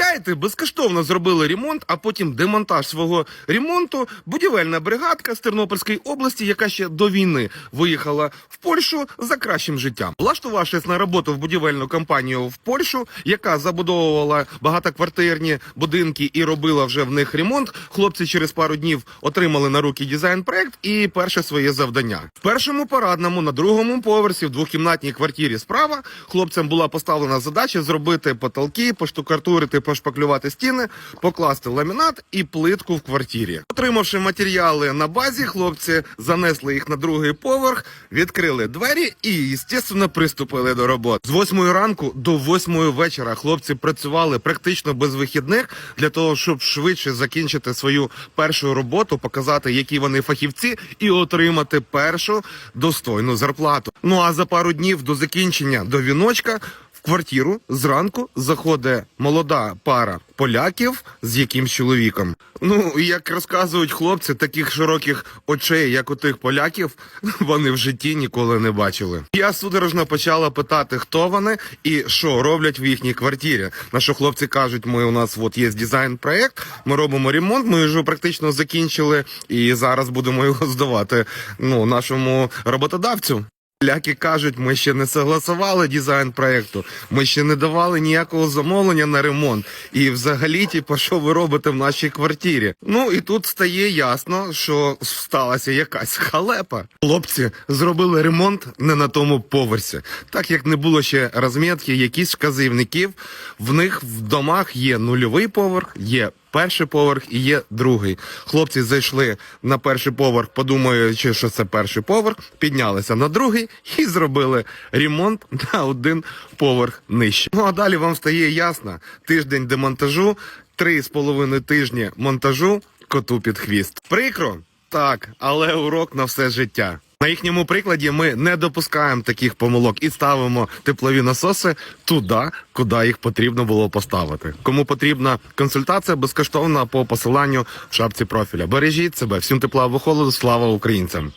Уявляєте, безкоштовно зробили ремонт, а потім демонтаж свого ремонту. Будівельна бригадка з Тернопільської області, яка ще до війни виїхала в Польщу за кращим життям. Влаштувавшись на роботу в будівельну компанію в Польщу, яка забудовувала багатоквартирні будинки і робила вже в них ремонт. Хлопці через пару днів отримали на руки дизайн-проект і перше своє завдання. В першому парадному на другому поверсі в двохкімнатній квартирі справа хлопцям була поставлена задача зробити потолки, поштукатурити, пошпаклювати стіни, покласти ламінат і плитку в квартирі. Отримавши матеріали на базі, хлопці занесли їх на другий поверх, відкрили двері і, звісно, приступили до роботи. З 8 ранку до 8 вечора хлопці працювали практично без вихідних для того, щоб швидше закінчити свою першу роботу, показати, які вони фахівці, і отримати першу достойну зарплату. Ну а за пару днів до закінчення до віночка. Квартиру зранку заходить молода пара поляків з якимсь чоловіком. Ну як розказують хлопці, таких широких очей, як у тих поляків, вони в житті ніколи не бачили. Я судорожно почала питати, хто вони і що роблять в їхній квартирі. На що хлопці кажуть, ми у нас от є дизайн проект, ми робимо ремонт. Ми вже практично закінчили, і зараз будемо його здавати ну нашому роботодавцю. Ляки кажуть, ми ще не согласували дизайн проекту, ми ще не давали ніякого замовлення на ремонт. І взагалі, типу, що ви робите в нашій квартирі? Ну і тут стає ясно, що сталася якась халепа. Хлопці зробили ремонт не на тому поверсі, так як не було ще розмітки, якісь вказівників. В них в домах є нульовий поверх, є перший поверх і є другий. Хлопці зайшли на перший поверх, подумаючи, що це перший поверх, піднялися на другий і зробили ремонт на один поверх нижче. Ну а далі вам стає ясно: тиждень демонтажу, три з половиною тижні монтажу, коту під хвіст. Прикро, так, але урок на все життя. На їхньому прикладі ми не допускаємо таких помилок і ставимо теплові насоси туди, куди їх потрібно було поставити. Кому потрібна консультація безкоштовна по посиланню в шапці профіля. Бережіть себе, всім тепла або холоду, слава українцям.